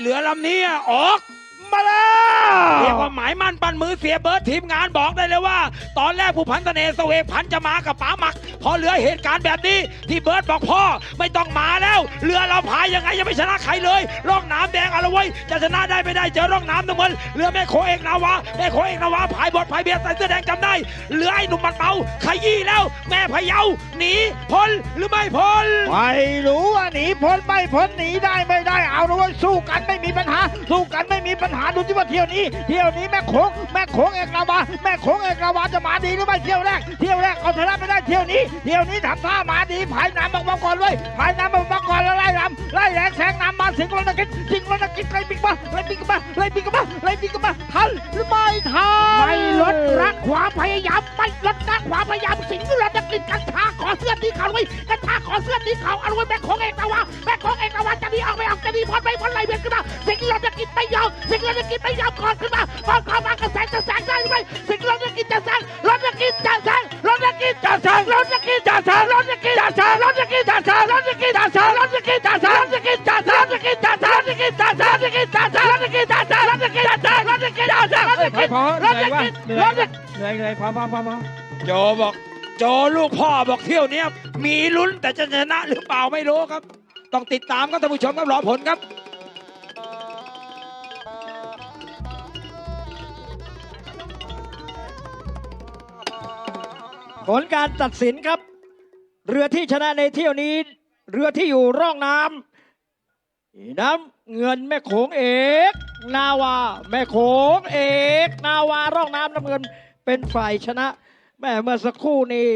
เรือลำนี้ออกมาแล้วเรียกว่าหมายมั่นป มือเสียเบิร์ดทีมงานบอกได้เลยว่า ตอนแรกผู้พันเสน่ห์เสวกพันจะมากับป๋าหมัก พอเหลือเหตุการณ์แบบนี้ ที่เบิร์ดบอกพ่อไม่ต้องมาแล้ว เรือเราพายยังไงยังไม่ชนะใครเลยร่องน้ำแดงเอาละเว้ยจะชนะได้ไม่ได้เจอร่องน้ำน้ำเงินเรือแม่โคเอกนาวาแม่โคเอกนาวาพายบทพายเบียร์ใส่เสื้อแดงจำได้เรือไอ้หนุ่มมันเมาขยี้แล้ว แม่พะเยาหนีพ้นหรือไม่พ้นไม่รู้ว่าหนีพ้นไม่พ้นหนีได้ไม่ได้เอาละเว้ยสู้กันไม่มีปัญหาสู้กันไม่มีปัญหาดูที่ว่าเที่ยวนี้ เที่ยวนี้แม่โขงแม่โขงเอกลาวาแม่โขงเอกลาวาจะมาดีหรือไม่เที่ยวแรกเที่ยวแรกเอาชนะไม่ได้เที่ยวนี้เที่ยวนี้ทำท่ามาดีผายน้ำออกมาก่อนเลยผายน้ำออกมาก่อนแล้วไล่ลำไล่แรงแสงน้ำมาสิงห์รณกิจสิงห์รณกิจไล่บิ๊กมาไล่บิ๊กมาไล่บิ๊กมาไล่บิ๊กมาทันหรือไม่ทันไม่ลามพยายามไม่ลดละความพยายามสิงห์เราจะกินกันชาขอเสื้อที่เขาไว้กันชาขอเสื้อที่เขาเอาไว้แม่ของเอกนาวาแม่ของเอกนาวาจะดีออกไม่ออกจะดีพอดไม่พอดไหลเวียนขึ้นมาสิงห์เราจะกินไม่ยอมสิงห์เราจะกินไม่ยอมก่อนขึ้นมาก่อนข้ามากระแสจะแสงได้ไหมสิงห์เราจะกินจะแสงเราจะกินจะแสงเราจะกินจะแสงเราจะกินจะแสงเราจะกินจะแสงเราจะกินจะแสงเราจะกินจะแสงเราจะกินจะแสงเราจะกินจะแสงเราจะกินจะแสงเราจะกินจะแสงเราจะกินจะแสง จะแสงเราจะกินพอเราจะกินเราจะเหนื่อยเหนื่อยพอพอพอพอโจบอก โจลูกพ่อบอกเที่ยวเนี้ยมีลุ้นแต่จะชนะหรือเปล่าไม่รู้ครับ ต้องติดตามครับท่านผู้ชมครับรอผลครับผลการตัดสินครับ เรือที่ชนะในเที่ยวนี้ เรือที่อยู่ร่องน้ำ น้ำเงินแม่โขงเอก นาวา แม่โขงเอก นาวาร่องน้ำน้ำเงินเป็นฝ่ายชนะ แม่เมื่อสักครู่นี้